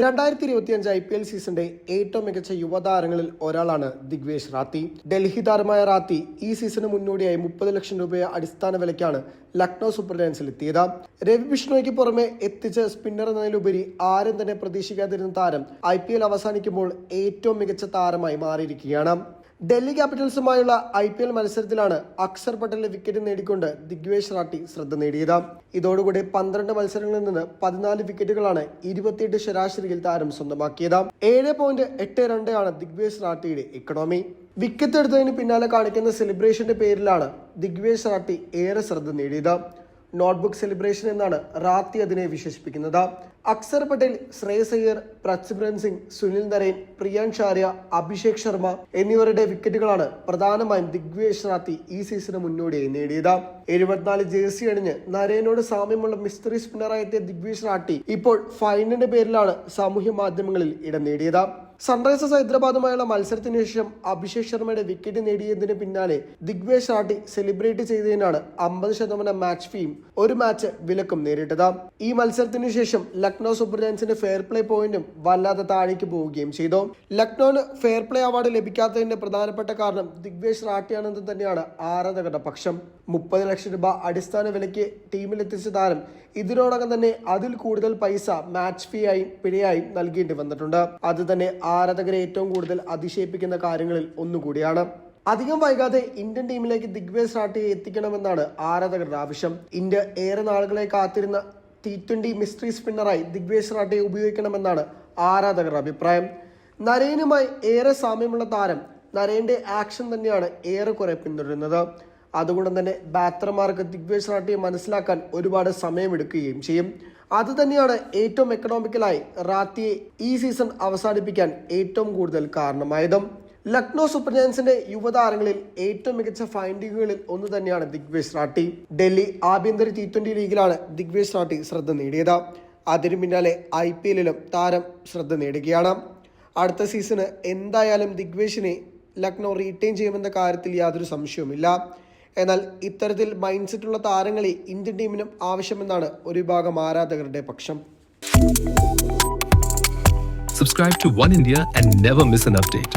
രണ്ടായിരത്തി ഇരുപത്തിയഞ്ച് I P L സീസണിന്റെ ഏറ്റവും മികച്ച യുവതാരങ്ങളിൽ ഒരാളാണ് ദിഗ്വേഷ് റാത്തി. ഡൽഹി താരമായ റാത്തി ഈ സീസണിന് മുന്നോടിയായി മുപ്പത് ലക്ഷം രൂപയെ അടിസ്ഥാന വിലയ്ക്കാണ് ലക്നൗ സൂപ്പർ ജയൻസിൽ എത്തിയത്. രവി ബിഷ്ണോയ്ക്ക് പുറമെ എത്തിച്ച സ്പിന്നർ എന്നതിലുപരി ആരും തന്നെ പ്രതീക്ഷിക്കാതിരുന്ന താരം ഐ അവസാനിക്കുമ്പോൾ ഏറ്റവും മികച്ച താരമായി മാറിയിരിക്കുകയാണ്. ഡൽഹി ക്യാപിറ്റൽസുമായുള്ള ഐ പി എൽ മത്സരത്തിലാണ് അക്ഷർ പട്ടേലിന്റെ വിക്കറ്റ് നേടിക്കൊണ്ട് ദിഗ്വേഷ് റാട്ടി ശ്രദ്ധ നേടിയത്. ഇതോടുകൂടി പന്ത്രണ്ട് മത്സരങ്ങളിൽ നിന്ന് പതിനാല് വിക്കറ്റുകളാണ് ഇരുപത്തിയെട്ട് ശരാശരിയിൽ താരം സ്വന്തമാക്കിയത്. ഏഴ് പോയിന്റ് എട്ട് രണ്ടാണ് ദിഗ്വേഷ് റാട്ടിയുടെ ഇക്കണോമി വിക്കറ്റ് എടുത്തതിന് പിന്നാലെ കാണിക്കുന്ന സെലിബ്രേഷന്റെ പേരിലാണ് ദിഗ്വേഷ് റാട്ടി ഏറെ ശ്രദ്ധ നേടിയത്. നോട്ട്ബുക്ക് സെലിബ്രേഷൻ എന്നാണ് റാത്തി അതിനെ വിശേഷിപ്പിക്കുന്നത്. അക്സർ പട്ടേൽ ശ്രേയസ് അയ്യർ സിംഗ് സുനിൽ നരേൻ പ്രിയാൻ ഷാര്യ അഭിഷേക് ശർമ്മ എന്നിവരുടെ വിക്കറ്റുകളാണ് പ്രധാനമായും ദിഗ്വേഷ് റാത്തി ഈ സീസണ് മുന്നോടിയായി നേടിയത്. എഴുപത്തിനാല് ജേഴ്സി അണിഞ്ഞ് നരേനോട് സാമ്യമുള്ള മിസ്റ്ററി സ്പിന്നറായി എത്തിയ ദിഗ്വേഷ് റാട്ടി ഇപ്പോൾ ഫൈനിന്റെ പേരിലാണ് സാമൂഹ്യ മാധ്യമങ്ങളിൽ ഇടം നേടിയത്. സൺറൈസേഴ്സ് ഹൈദരാബാദുമായുള്ള മത്സരത്തിന് ശേഷം അഭിഷേക് ശർമ്മയുടെ വിക്കറ്റ് നേടിയതിന് പിന്നാലെ ദിഗ്വേഷ് റാട്ടി സെലിബ്രേറ്റ് ചെയ്തതിനാണ് അമ്പത് ശതമാനം മാച്ച് ഫീയും ഒരു മാച്ച് വിലക്കും നേരിട്ടത്. ഈ മത്സരത്തിന് ശേഷം ലക്നൗ സൂപ്പർ ജയൻസിന്റെ ഫെയർ പ്ലേ പോയിന്റും വല്ലാതെ താഴേക്ക് പോവുകയും ചെയ്തു. ലക്നൌവിന് ഫെയർ പ്ലേ അവാർഡ് ലഭിക്കാത്തതിന്റെ പ്രധാനപ്പെട്ട കാരണം ദിഗ്വേഷ് റാട്ടിയാണെന്ന് തന്നെയാണ് ആരാധകരുടെ പക്ഷം. മുപ്പത് ലക്ഷം രൂപ അടിസ്ഥാന വിലയ്ക്ക് ടീമിലെത്തിച്ച താരം ഇതിനോടകം തന്നെ അതിൽ കൂടുതൽ പൈസ മാച്ച് ഫീ ആയും പിഴയായും നൽകേണ്ടി വന്നിട്ടുണ്ട്. അത് തന്നെ ആരാധകരെ ഏറ്റവും കൂടുതൽ അതിശയിപ്പിക്കുന്ന കാര്യങ്ങളിൽ ഒന്നുകൂടിയാണ്. അധികം വൈകാതെ ഇന്ത്യൻ ടീമിലേക്ക് ദിഗ്വേസ് റാട്ടിയെ എത്തിക്കണമെന്നാണ് ആരാധകരുടെ ആവശ്യം. ഇന്ത്യ ഏറെ നാളുകളെ കാത്തിരുന്ന ടി ട്വന്റി മിസ്റ്ററി സ്പിന്നറായി ദിഗ്വേഷ് റാട്ടയെ ഉപയോഗിക്കണമെന്നാണ് ആരാധകരുടെ അഭിപ്രായം. നരേനുമായി ഏറെ സാമ്യമുള്ള താരം നരേന്റെ ആക്ഷൻ തന്നെയാണ് ഏറെക്കുറെ പിന്തുടരുന്നത്. അതുകൊണ്ട് തന്നെ ബാറ്റർമാർക്ക് ദിഗ്വേഷ് റാട്ടയെ മനസ്സിലാക്കാൻ ഒരുപാട് സമയമെടുക്കുകയും ചെയ്യും. അത് തന്നെയാണ് ഏറ്റവും എക്കണോമിക്കലായി റാത്തിയെ ഈ സീസൺ അവസാനിപ്പിക്കാൻ ഏറ്റവും കൂടുതൽ കാരണമായതും. ലക്നൗ സൂപ്പർ ജയൻസിന്റെ യുവതാരങ്ങളിൽ ഏറ്റവും മികച്ച ഫൈൻഡിങ്ങുകളിൽ ഒന്ന് തന്നെയാണ് ദിഗ്വേഷ് റാട്ടി ഡൽഹി ആഭ്യന്തര ടി ട്വന്റി ലീഗിലാണ് ദിഗ്വേഷ് റാട്ടി ശ്രദ്ധ നേടിയത്. അതിനു പിന്നാലെ ഐ പി എല്ലിലും താരം ശ്രദ്ധ നേടുകയാണ്. അടുത്ത സീസണ് എന്തായാലും ദിഗ്വേഷിനെ ലക്നൗ റീറ്റെയിൻ ചെയ്യുമെന്ന കാര്യത്തിൽ യാതൊരു സംശയവുമില്ല. എന്നാൽ ഇത്തരത്തിൽ മൈൻഡ് സെറ്റുള്ള താരങ്ങളെ ഇന്ത്യൻ ടീമിനും ആവശ്യമെന്നാണ് ഒരു വിഭാഗം ആരാധകരുടെ പക്ഷം. Subscribe to One India and never miss an update.